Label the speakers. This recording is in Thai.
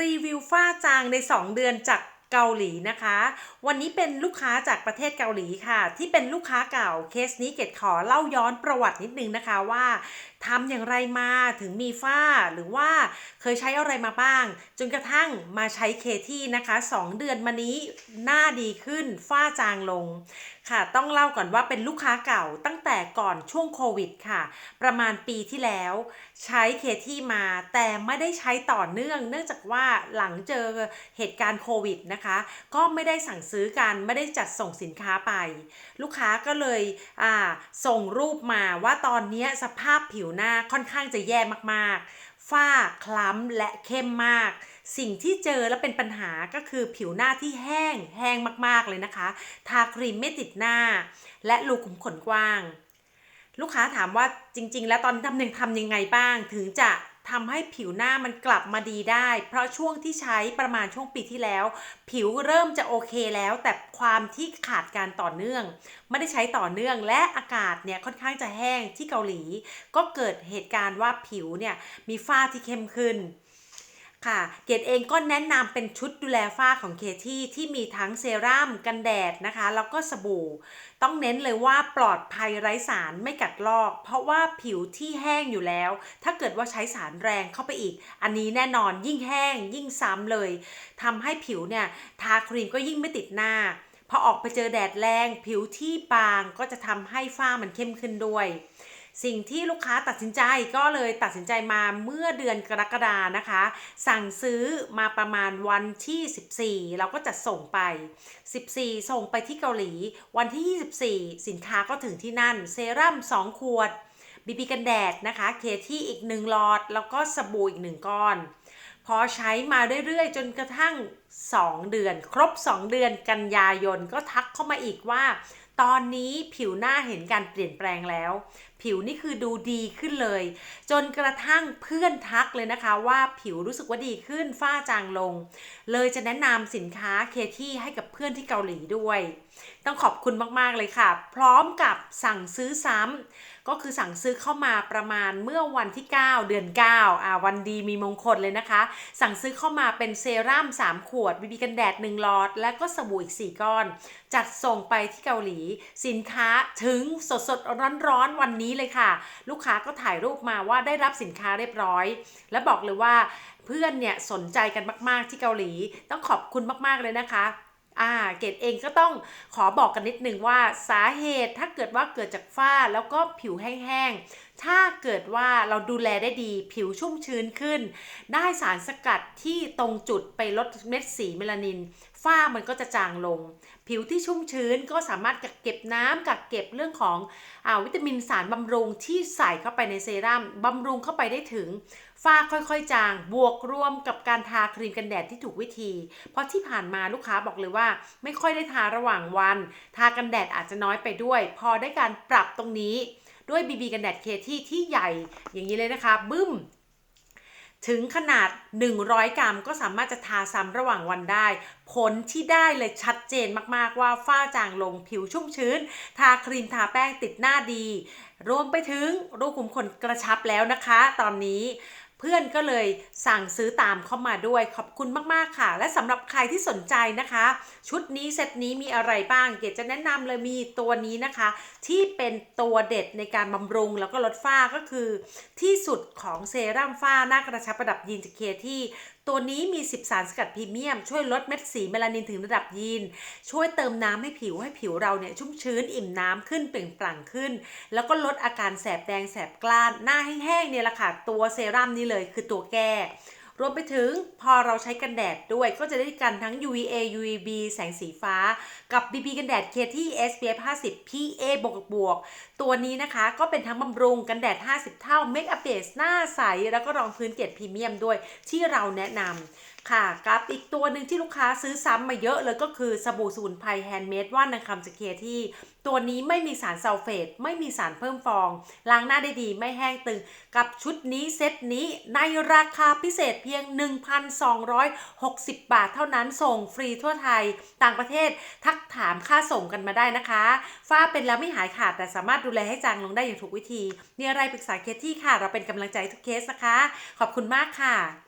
Speaker 1: รีวิวฝ้าจางใน 2 เดือนจาก เกาหลีนะคะ วันนี้เป็นลูกค้าจากประเทศเกาหลีค่ะ ที่เป็นลูกค้าเก่าเคสนี้เกดขอเล่าย้อนประวัตินิดนึงนะคะว่าทำอย่างไรมาถึงมีฝ้าหรือว่าเคยใช้อะไรมาบ้าง จนกระทั่งมาใช้เคที่นะคะ 2 เดือนมานี้หน้าดีขึ้นฝ้าจางลงค่ะ ต้องเล่าก่อนว่าเป็นลูกค้าเก่าตั้งแต่ก่อนช่วงโควิดค่ะ ประมาณปีที่แล้ว ใช้เคที่มาแต่ไม่ได้ใช้ต่อเนื่อง เนื่องจากว่าหลังเจอเหตุการณ์โควิดนะคะก็ไม่ได้สั่งซื้อกันไม่ได้จัดส่งสินค้าไป ลูกค้าก็เลยส่งรูปมาว่าตอนนี้สภาพผิวหน้าค่อนข้างจะแย่มากๆ ฝ้าคล้ำและเข้มมากสิ่งที่เจอและเป็นปัญหาก็คือผิวหน้าที่แห้งแห้งมากๆเลยนะคะ ทาครีมไม่ติดหน้า และรูขุมขนกว้าง ลูกค้าถามว่าจริง ๆ แล้วตอนทำยังทำยังไงบ้าง ถึงจะ ทำให้ผิวหน้ามันกลับมาดีได้ เพราะช่วงที่ใช้ประมาณช่วงปีที่แล้ว ผิวเริ่มจะโอเคแล้ว แต่ความที่ขาดการต่อเนื่อง ไม่ได้ใช้ต่อเนื่องและอากาศเนี่ยค่อนข้างจะแห้งที่เกาหลี ก็เกิดเหตุการณ์ว่าผิวเนี่ยมีฝ้าที่เข้มขึ้น ค่ะเกดเองก็แนะนำเป็นชุดดูแลฝ้าของเคที่ที่มีทั้งเซรั่มกันแดดนะคะ แล้วก็สบู่ ต้องเน้นเลยว่าปลอดภัยไร้สารไม่กัดลอก เพราะว่าผิวที่แห้งอยู่แล้ว ถ้าเกิดว่าใช้สารแรงเข้าไปอีก อันนี้แน่นอนยิ่งแห้ง ยิ่งซ้ำเลยทำให้ผิวเนี่ยทาครีมก็ยิ่งไม่ติดหน้าพอออกไปเจอแดดแรง ผิวที่บางก็จะทำให้ฝ้ามันเข้มขึ้นด้วย สิ่งที่ลูกค้าตัดสินใจก็เลยตัดสินใจมาเมื่อเดือนกรกฎานะคะ สั่งซื้อมาประมาณวันที่ 14 เราก็จัดส่งไป 14 ส่งไปที่เกาหลี วันที่ 24 สินค้าก็ถึงที่นั่น เซรั่ม 2 ขวดบีบีกันแดดนะคะ เคที่อีก1หลอด แล้วก็สบู่อีก1ก้อน พอใช้มาเรื่อยๆ จนกระทั่ง 2 เดือน ครบ 2 เดือนกันยายนก็ทักเข้ามาอีกว่า ตอนนี้ผิวหน้าเห็นการเปลี่ยนแปลงแล้วผิวนี่คือดูดีขึ้นเลย จนกระทั่งเพื่อนทักเลยนะคะว่าผิวรู้สึกว่าดีขึ้นฝ้าจางลง เลยจะแนะนำสินค้าเคที่ให้กับเพื่อนที่เกาหลีด้วย ต้องขอบคุณมากๆเลยค่ะ พร้อมกับสั่งซื้อซ้ำก็คือสั่งซื้อเข้ามาประมาณเมื่อวันที่ 9 เดือน9อ่าวันดีมีมงคลเลยนะคะ สั่งซื้อเข้ามาเป็นเซรั่ม3 ขวดบีบีกันแดด1หลอด และก็สบู่อีก 4 ก้อน จัดส่งไปที่เกาหลี สินค้าถึงสดสดร้อนร้อนๆวันนี้เลยค่ะ ลูกค้าก็ถ่ายรูปมาว่าได้รับสินค้าเรียบร้อย และบอกเลยว่าเพื่อนเนี่ยสนใจกันมาก ๆ ที่เกาหลี ต้องขอบคุณมาก ๆ เลยนะคะอ่าเกดเองก็ต้องขอบอกกันนิดนึงว่าสาเหตุถ้าเกิดว่าเกิดจากฝ้าแล้วก็ผิวแห้ง ถ้าเกิดว่าเราดูแลได้ดีผิวชุ่มชื้นขึ้น ได้สารสกัดที่ตรงจุดไปลดเม็ดสีเมลานิน ฝ้ามันก็จะจางลง ผิวที่ชุ่มชื้นก็สามารถกักเก็บน้ำกักเก็บเรื่องของอวิตามินสารบำรุงที่ใส่เข้าไปในเซรั่มบำรุงเข้าไปได้ถึง ฝ้าค่อยๆ จาง บวกรวมกับการทาครีมกันแดดที่ถูกวิธี เพราะที่ผ่านมาลูกค้าบอกเลยว่า ไม่ค่อยได้ทาระหว่างวัน ทากันแดดอาจจะน้อยไปด้วย พอได้การปรับตรงนี้ ด้วยบีบีกันแดดเคที่ที่ใหญ่อย่างนี้เลยนะคะ บึ้มถึงขนาด 100 กรัมก็สามารถจะทาซ้ำระหว่างวันได้ ผลที่ได้เลยชัดเจนมากๆว่าฝ้าจางลงผิวชุ่มชื้น ทาครีมทาแป้งติดหน้าดี รวมไปถึงรูขุมขนกระชับแล้วนะคะ ตอนนี้ เพื่อนก็เลยสั่งซื้อตามเข้ามาด้วยขอบคุณมาก ๆ ค่ะ และสำหรับใครที่สนใจนะคะ ชุดนี้เซตนี้มีอะไรบ้าง เกดจะแนะนำเลยมีตัวนี้นะคะ ที่เป็นตัวเด็ดในการบำรุงแล้วก็ลดฝ้าก็คือ ที่สุดของเซรั่มฝ้าหน้ากระชับประดับยีนจากเคที่ ตัวนี้มี 10 สารสกัดพรีเมียม ช่วยลดเม็ดสีเมลานินถึงระดับยีน ช่วยเติมน้ำให้ผิวให้ผิวเราเนี่ยชุ่มชื้นอิ่มน้ำขึ้นเปล่งปลั่งขึ้น แล้วก็ลดอาการแสบแดงแสบกล้าน หน้าแห้งๆเนี่ยแหละค่ะตัวเซรั่มนี้เลยคือตัวแก้ รวมไปถึงพอเราใช้กันแดดด้วยก็จะได้กันทั้ง UVA UVB แสงสีฟ้า กับ BB กันแดดเคที่ SPF 50 PA บวกบวก ตัวนี้นะคะก็เป็นทั้งบำรุงกันแดด 50 เท่าเมคอัพเบสหน้าใส แล้วก็รองพื้นเกล็ดพรีเมียมด้วยที่เราแนะนำ ค่ะกับอีกตัวหนึ่งที่ลูกค้าซื้อซ้ำมาเยอะเลยก็คือสบู่สมุนไพรแฮนด์เมดว่านนางคำจากเคที่ตัวนี้ไม่มีสารซัลเฟตไม่มีสารเพิ่มฟอง ล้างหน้าได้ดีไม่แห้งตึง กับชุดนี้เซตนี้ในราคาพิเศษเพียง 1,260 บาทเท่านั้นส่งฟรีทั่วไทย ต่างประเทศทักถามค่าส่งกันมาได้นะคะฝ้าเป็นแล้วไม่หายขาดแต่สามารถดูแลให้จางลงได้อย่างถูกวิธีมีอะไรปรึกษาเคที่ค่ะ เราเป็นกำลังใจทุกเคสนะคะ ขอบคุณมากค่ะ